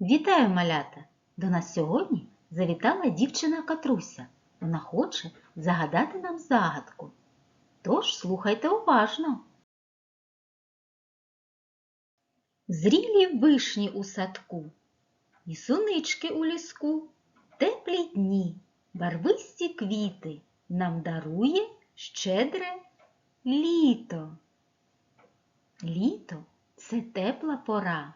Вітаю, малята! До нас сьогодні завітала дівчина Катруся. Вона хоче загадати нам загадку. Тож слухайте уважно. Зрілі вишні у садку, і сунички у ліску, теплі дні, барвисті квіти нам дарує щедре літо. Літо це тепла пора,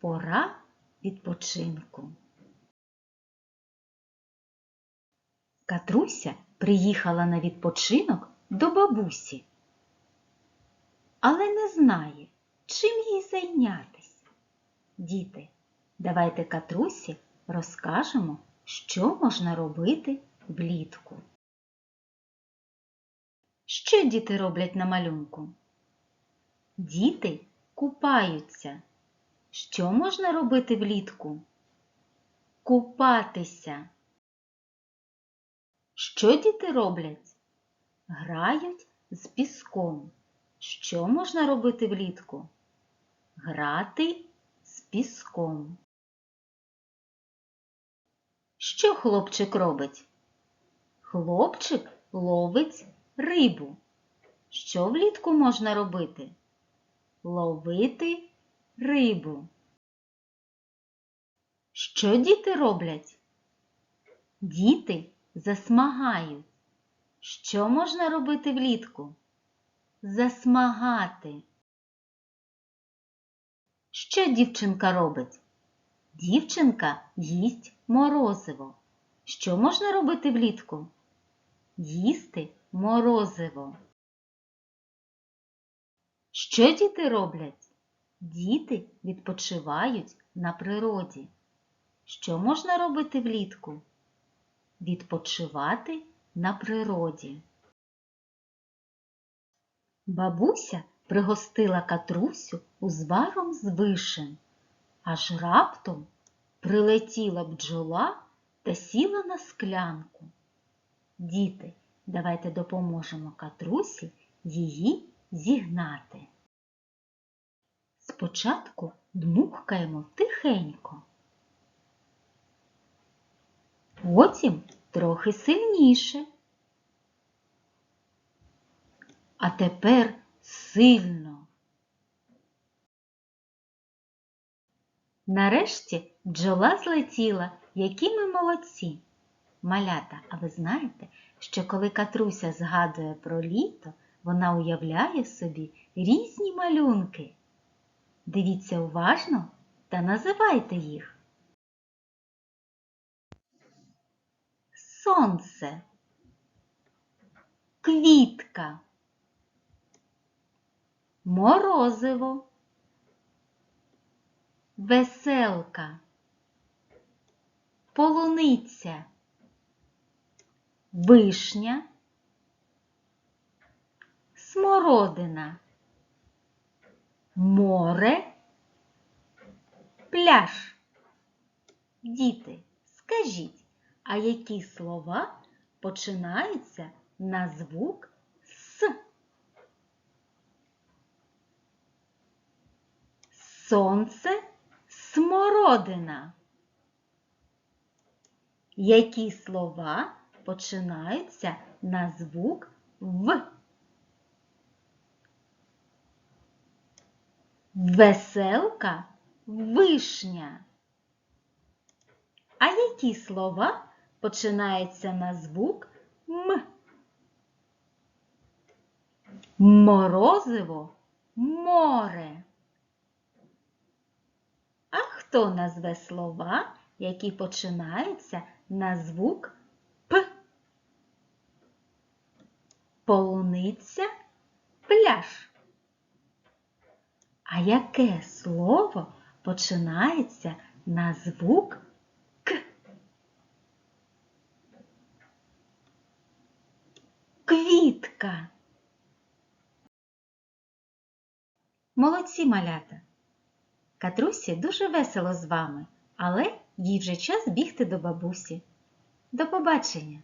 пора відпочинку. Катруся приїхала на відпочинок до бабусі, але не знає, чим їй зайнятися. Діти, давайте Катрусі розкажемо, що можна робити влітку. Що діти роблять на малюнку? Діти купаються. Що можна робити влітку? Купатися. Що діти роблять? Грають з піском. Що можна робити влітку? Грати з піском. Що хлопчик робить? Хлопчик ловить рибу. Що влітку можна робити? Ловити рибу. Що діти роблять? Діти засмагають. Що можна робити влітку? Засмагати. Що дівчинка робить? Дівчинка їсть морозиво. Що можна робити влітку? Їсти морозиво. Що діти роблять? Діти відпочивають на природі. Що можна робити влітку? Відпочивати на природі. Бабуся пригостила катрусю узваром з вишень, аж раптом прилетіла бджола та сіла на склянку. Діти, давайте допоможемо катрусі її зігнати. Спочатку дмухкаємо тихенько, потім трохи сильніше. А тепер сильно. Нарешті бджола злетіла, які ми молодці. Малята, а ви знаєте, що коли Катруся згадує про літо, вона уявляє собі різні малюнки. Дивіться уважно та називайте їх. Сонце, квітка, морозиво, веселка, полуниця, вишня, смородина море, пляж. Діти, скажіть, а які слова починаються на звук С? Сонце, смородина. Які слова починаються на звук В? Веселка вишня. А які слова починаються на звук М? Морозиво море. А хто назве слова, які починаються на звук П? Полуниця пляж. А яке слово починається на звук К? Квітка. Молодці малята. Катрусі дуже весело з вами, але їй вже час бігти до бабусі. До побачення!